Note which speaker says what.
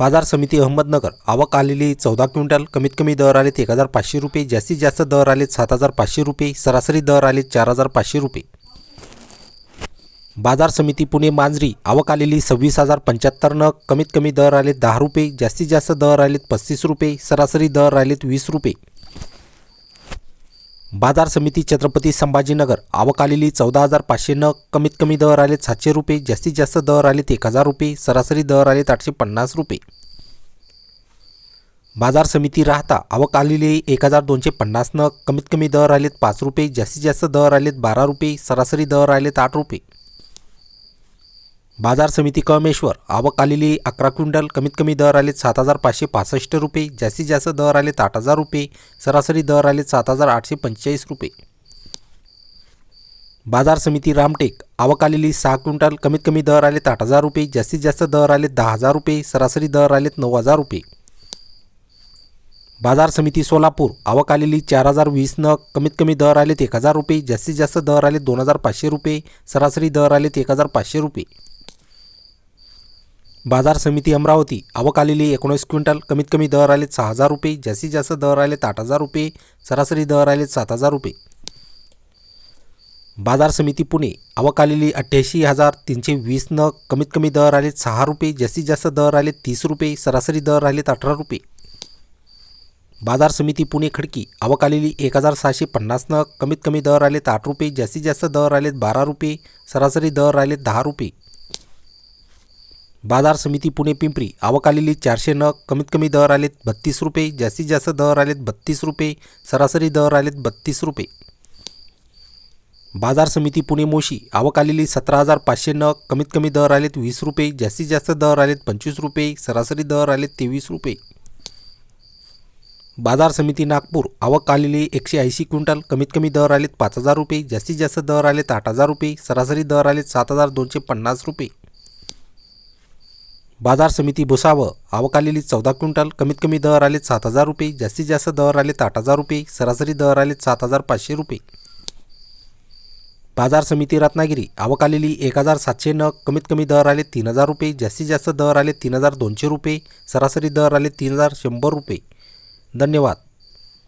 Speaker 1: बाजार समिती अहमदनगर आवक आलेली चौदा क्विंटल कमीत कमी दर आलेत एक हजार पाचशे रुपये जास्तीत जास्त दर आलेत सात हजार पाचशे रुपये सरासरी दर आलेत चार हजार पाचशे रुपये. बाजार समिती पुणे मांजरी आवक आलेली सव्वीस हजार पंच्याहत्तर नग कमीत कमी दर आलेत दहा रुपये जास्तीत जास्त दर आलेत पस्तीस रुपये सरासरी दर आलेत वीस रुपये. बाजार समिती छत्रपती संभाजीनगर. आवक आलेली चौदा हजार पाचशे नग कमीत कमी दर आलेत सातशे रुपये जास्तीत जास्त दर आलेत एक हजार रुपये सरासरी दर आलेत आठशे पन्नास रुपये. बाजार समिती राहता आवक आलेली एक हजार दोनशे पन्नास नग कमीत कमी दर आलेत पाच रुपये जास्तीत जास्त दर आलेत बारा रुपये सरासरी दर आलेत आठ रुपये. बाजार समिती कमेश्वर आवक आलेली अकरा क्विंटल कमीत कमी दर आलेत सात हजार पाचशे पासष्ट रुपये जास्तीत जास्त दर आलेत आठ हजार रुपये सरासरी दर आलेत सात हजार आठशे पंचेचाळीस रुपये. बाजार समिती रामटेक आवक आलेली सहा क्विंटल कमीत कमी दर आलेत आठ हजार रुपये जास्तीत जास्त दर आलेत दहा हजार रुपये सरासरी दर आलेत नऊ हजार रुपये. बाजार समिती सोलापूर आवक आलेली चार हजार वीस नग कमीत कमी दर आलेत एक हजार रुपये जास्तीत जास्त दर आलेत दोन हजार पाचशे रुपये सरासरी दर आलेत एक हजार पाचशे रुपये. बाजार समिती अमरावती. आवक आलेली एकोणीस क्विंटल. कमीत कमी दर आलेत सहा हजार रुपये. जास्तीत जास्त दर आलेत आठ हजार रुपये. सरासरी दर आलेत सात हजार रुपये. बाजार समिती पुणे. आवक आलेली अठ्ठ्याऐंशी हजार तीनशे वीस नग कमीत कमी दर आलेत सहा रुपये. जास्तीत जास्त दर आलेत तीस रुपये. सरासरी दर आलेत अठरा रुपये. बाजार समिती पुणे खडकी. आवक आलेली एक हजार सहाशे पन्नास नग कमीत कमी दर आलेत आठ रुपये. जास्तीत जास्त दर आलेत बारा रुपये. सरासरी दर आलेत दहा रुपये. बाजार समिती पुणे पिंपरी. आवक आलेली चारशे नग. कमीत कमी दर आलेत बत्तीस रुपये. जास्तीत जास्त दर आलेत बत्तीस रुपये. सरासरी दर आलेत बत्तीस रुपये. बाजार समिती पुणे मोशी. आवक आलेली सतरा हजार पाचशे नग. कमीत कमी दर आलेत वीस रुपये. जास्तीत जास्त दर आलेत पंचवीस रुपये. सरासरी दर आलेत तेवीस रुपये. बाजार समिती नागपूर. आवक आलेली एकशे ऐंशी क्विंटल. कमीत कमी दर आलेत पाच हजार रुपये. जास्तीत जास्त दर आलेत आठ हजार रुपये. सरासरी दर आलेत सात हजार दोनशे पन्नास रुपये. बाजार समिती भुसावळ आवक आलेली चौदा क्विंटल. कमीत कमी दर आले सात हजार रुपये. जास्तीत जास्त दर आलेत आठ हजार रुपये. सरासरी दर आलेत सात हजार पाचशे रुपये. बाजार समिती रत्नागिरी. आवक आलेली एक हजार सातशे नग. कमीत कमी दर आले तीन हजार रुपये. जास्तीत जास्त दर आले तीन हजार दोनशे रुपये. सरासरी दर आले तीन हजार शंभर रुपये. धन्यवाद.